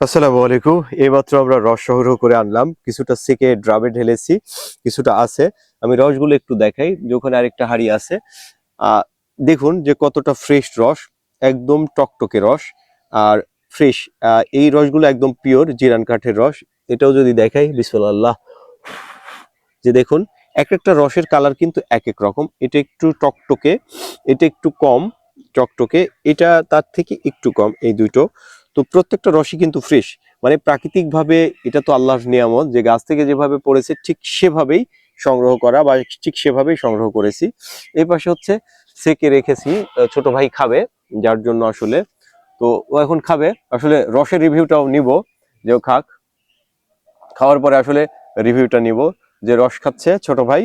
আসসালামু আলাইকুম। এইমাত্র আমরা রস সংগ্রহ করে আনলাম। কিছুটা সেকে ড্রামে ঢেলেছি, কিছুটা আছে। আমি রসগুলো একটু দেখাই ওখানে আরেকটা হাড়ি আছে। দেখুন যে কতটা ফ্রেশ রস, একদম টকটকে রস। আর ফ্রেশ এই রসগুলো একদম পিওর জিরান কাঠের রস। এটাও যদি দেখাই, বিসমিল্লাহ। যে দেখুন, এক একটা রসের কালার কিন্তু এক এক রকম। এটা একটু টকটকে, এটা একটু কম, টকটকে। এটা তার থেকে একটু কম, এই দুটো। তো প্রত্যেকটা রসই কিন্তু ফ্রেশ মানে প্রাকৃতিকভাবে এটা তো আল্লাহর নিয়ামত, যে গাছ থেকে যেভাবে পড়েছে ঠিক সেভাবেই সংগ্রহ করা বা ঠিক সেভাবেই সংগ্রহ করেছি। এই পাশে হচ্ছে সেকে রেখেছি ছোট ভাই খাবে যার জন্য আসলে। তো ও এখন খাবে, আসলে রসের রিভিউটাও নিব, যে ও খাক। খাওয়ার পরে আসলে রিভিউটা নিব, যে রস খাচ্ছে ছোট ভাই।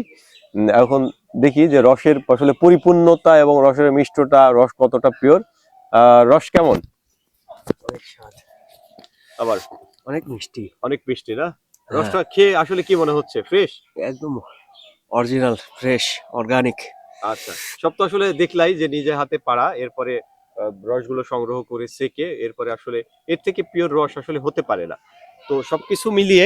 এখন দেখি যে রসের আসলে পরিপূর্ণতা এবং রসের মিষ্টটা, রস কতটা পিওর রস কেমন? অনেক স্বাদ আবার? অনেক মিষ্টি। অনেক মিষ্টি না? হ্যাঁ। রসটা খেয়ে আসলে কি মনে হচ্ছে? ফ্রেশ একদম অরিজিনাল ফ্রেশ অর্গানিক আচ্ছা। সব তো আসলে দেখলাই যে নিজে হাতে পাড়া এরপরে রসগুলো সংগ্রহ করে সেকে এরপরে আসলে এর থেকে পিওর রস আসলে হতে পারে না। তো সবকিছু মিলিয়ে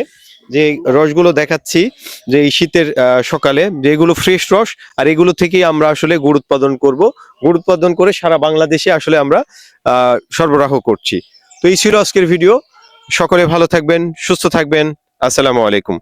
যে রসগুলো দেখাচ্ছি যে এই শীতের সকালে যে এগুলো ফ্রেশ রস আর এগুলো থেকেই আমরা আসলে গুড় উৎপাদন করব। গুড় উৎপাদন করে সারা বাংলাদেশে আসলে আমরা আহ, সরবরাহ করছি। তো এই ছিল আজকের ভিডিও। সকলে ভালো থাকবেন সুস্থ থাকবেন। আসসালামু আলাইকুম।